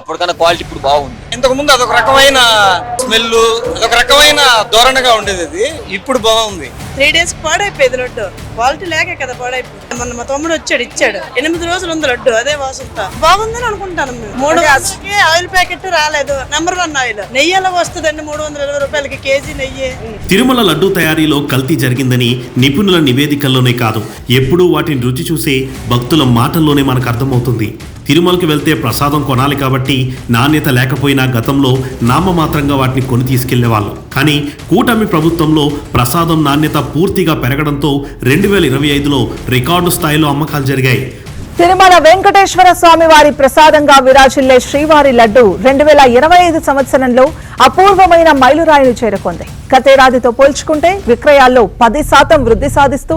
అప్పటికన్నా quality ఇప్పుడు బాగుంది. ఇంతకు ముందు అదొక రకమైన స్మెల్ అదొక రకమైన ధోరణిగా ఉండేది అది. ఇప్పుడు బాగుంది. త్రీ డేస్ పాడైపోయింది లడ్డు. క్వాలిటీ లేకే కదా పాడైపోయింది. మొన్న మా తమ్ముడు వచ్చాడు ఇచ్చాడు. ఎనిమిది రోజులు ఉంది లడ్డు అదే వాసంతో. బాగుందని అనుకుంటాను మేము మూడు ఆయిల్ ప్యాకెట్ రాలేదు. నెంబర్ వన్ ఆయిల్ నెయ్యి ఎలా వస్తుందండి మూడు వందల ఇరవై రూపాయలకి కేజీ నెయ్యి? తిరుమల లడ్డూ తయారీలో కల్తీ జరిగిందని నిపుణుల నివేదికల్లోనే కాదు ఎప్పుడూ వాటిని రుచి చూసే భక్తుల మాటల్లోనే మనకు అర్థమవుతుంది. తిరుమలకి వెళ్తే ప్రసాదం కొనాలి కాబట్టి నాణ్యత లేకపోయినా గతంలో నామమాత్రంగా వాటిని కొని తీసుకెళ్ళేవాళ్ళు. కానీ కూటమి ప్రభుత్వంలో ప్రసాదం నాణ్యత పూర్తిగా పెరగడంతో రెండు వేల ఇరవై ఐదులో రికార్డు స్థాయిలో అమ్మకాలు జరిగాయి. తిరుమల వెంకటేశ్వర స్వామి వారి ప్రసాదంగా విరాజిల్లే శ్రీవారి లడ్డు రెండు వేల ఇరవై ఐదు సంవత్సరంలో అపూర్వమైన మైలురాయిని చేరుకుంది. గతేడాదితో పోల్చుకుంటే విక్రయాల్లో పది శాతం వృద్ధి సాధిస్తూ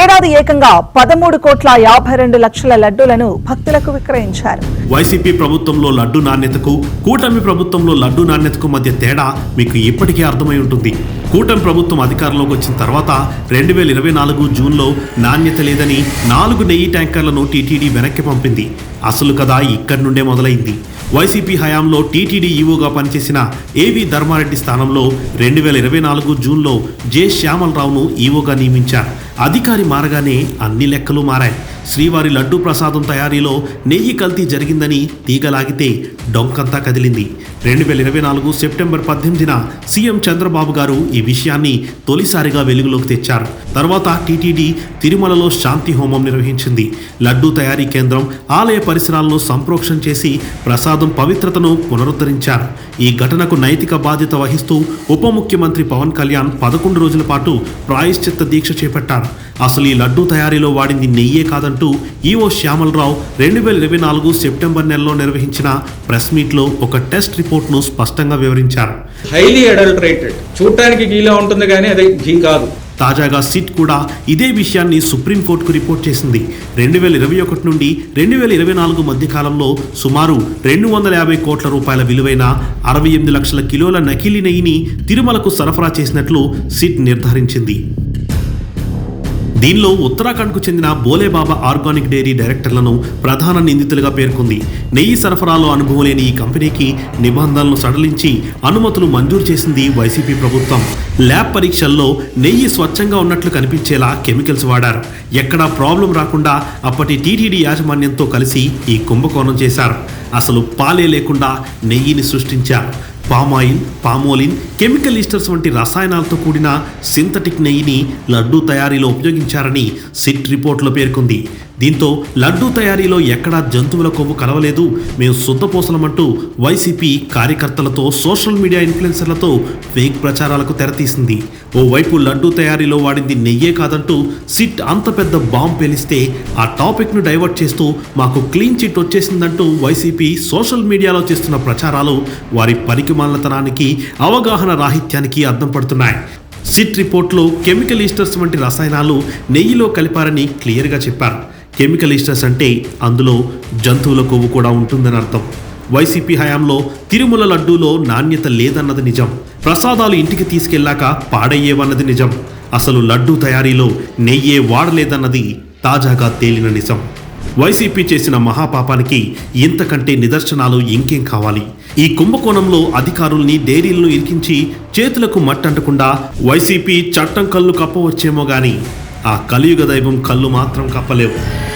ఏడాది ఏకంగా పదమూడు కోట్ల యాభై రెండు లక్షల లడ్డూలను భక్తులకు విక్రయించారు. వైసీపీ ప్రభుత్వంలో లడ్డు నాణ్యతకు కూటమి ప్రభుత్వంలో లడ్డు నాణ్యతకు మధ్య తేడా మీకు ఇప్పటికే అర్థమై ఉంటుంది. కూటమి ప్రభుత్వం అధికారంలోకి వచ్చిన తర్వాత రెండు వేల ఇరవై నాలుగు జూన్లో నాణ్యత లేదని నాలుగు నెయ్యి ట్యాంకర్లను టీటీడీ వెనక్కి పంపింది. అసలు కథ ఇక్కడి నుండే మొదలైంది. వైసీపీ హయాంలో టీటీడీ ఈవోగా పనిచేసిన ఏవి ధర్మారెడ్డి స్థానంలో రెండు వేల ఇరవై నాలుగు జూన్లో జె శ్యామలరావును ఈవోగా నియమించారు. అధికారి మారగానే అన్ని లెక్కలు మారాయి. శ్రీవారి లడ్డూ ప్రసాదం తయారీలో నెయ్యి కల్తీ జరిగిందని తీగలాగితే డొంకంతా కదిలింది. రెండు వేల ఇరవై నాలుగు సెప్టెంబర్ పద్దెనిమిదిన సీఎం చంద్రబాబు గారు ఈ విషయాన్ని తొలిసారిగా వెలుగులోకి తెచ్చారు. తర్వాత టీటీడీ తిరుమలలో శాంతి హోమం నిర్వహించింది. లడ్డూ తయారీ కేంద్రం ఆలయ పరిసరాలను సంప్రోక్షణ చేసి ప్రసాదం పవిత్రతను పునరుద్ధరించారు. ఈ ఘటనకు నైతిక బాధ్యత వహిస్తూ ఉప ముఖ్యమంత్రి పవన్ కళ్యాణ్ పదకొండు రోజుల పాటు ప్రాయశ్చిత్త దీక్ష చేపట్టారు. అసలు ఈ లడ్డూ తయారీలో వాడింది నెయ్యే కాదంటూ ఈవో శ్యామలరావు రెండు వేల ఇరవై నాలుగు సెప్టెంబర్ నెలలో నిర్వహించిన ప్రెస్ మీట్లో ఒక టెస్ట్ రిపోర్ట్ను స్పష్టంగా వివరించారు. Highly adulterated. చూడటానికి గీలా ఉంటుంది కానీ అది ఘీ కాదు. తాజాగా సిట్ కూడా ఇదే విషయాన్ని సుప్రీంకోర్టుకు రిపోర్ట్ చేసింది. రెండు వేల ఇరవై ఒకటి నుండి రెండు వేల ఇరవై నాలుగు మధ్య కాలంలో సుమారు రెండు వందల యాభై కోట్ల రూపాయల విలువైన అరవై ఎనిమిది లక్షల కిలోల నకిలీ నెయ్యిని తిరుమలకు సరఫరా చేసినట్లు సిట్ నిర్ధారించింది. దీనిలో ఉత్తరాఖండ్కు చెందిన బోలేబాబా ఆర్గానిక్ డైరీ డైరెక్టర్లను ప్రధాన నిందితులుగా పేర్కొంది. నెయ్యి సరఫరాలో అనుభవం లేని ఈ కంపెనీకి నిబంధనలను సడలించి అనుమతులు మంజూరు చేసింది వైసీపీ ప్రభుత్వం. ల్యాబ్ పరీక్షల్లో నెయ్యి స్వచ్ఛంగా ఉన్నట్లు కనిపించేలా కెమికల్స్ వాడారు. ఎక్కడా ప్రాబ్లం రాకుండా అప్పటి టీటీడీ యాజమాన్యంతో కలిసి ఈ కుంభకోణం చేశారు. అసలు పాలే లేకుండా నెయ్యిని సృష్టించారు. పామాయిల్ పామోలిన్ కెమికల్ ఈస్టర్స్ వంటి రసాయనాలతో కూడిన సింథటిక్ నెయ్యిని లడ్డూ తయారీలో ఉపయోగించారని సిట్ రిపోర్ట్లో పేర్కొంది. దీంతో లడ్డూ తయారీలో ఎక్కడా జంతువుల కొవ్వు కలవలేదు. మేము శుద్ధపోసలమంటూ వైసీపీ కార్యకర్తలతో సోషల్ మీడియా ఇన్ఫ్లుయెన్సర్లతో ఫేక్ ప్రచారాలకు తెరతీసింది. ఓవైపు లడ్డూ తయారీలో వాడింది నెయ్యే కాదంటూ సిట్ అంత పెద్ద బాంబ్ పేలిస్తే ఆ టాపిక్ను డైవర్ట్ చేస్తూ మాకు క్లీన్ చిట్ వచ్చేసిందంటూ వైసీపీ సోషల్ మీడియాలో చేస్తున్న ప్రచారాలు వారి పరికిమాలతనానికి అవగాహన రాహిత్యానికి అద్దం పడుతున్నాయి. సిట్ రిపోర్ట్లో కెమికల్ ఈస్టర్స్ వంటి రసాయనాలు నెయ్యిలో కలిపారని క్లియర్గా చెప్పారు. కెమికల్ అంటే అందులో జంతువుల కొవ్వు కూడా ఉంటుందని అర్థం. వైసీపీ హయాంలో తిరుమల లడ్డూలో నాణ్యత లేదన్నది నిజం. ప్రసాదాలు ఇంటికి తీసుకెళ్ళాక పాడయ్యేవన్నది నిజం. అసలు లడ్డూ తయారీలో నెయ్యే వాడలేదన్నది తాజాగా తేలిన నిజం. వైసీపీ చేసిన మహాపాపానికి ఇంతకంటే నిదర్శనాలు ఇంకేం కావాలి? ఈ కుంభకోణంలో అధికారుల్ని డైరీలను ఇరికించి చేతులకు మట్టంటకుండా వైసీపీ చట్టం కళ్ళు కప్పవచ్చేమో గాని ఆ కలియుగ దైవం కళ్ళు మాత్రం కప్పలేవు.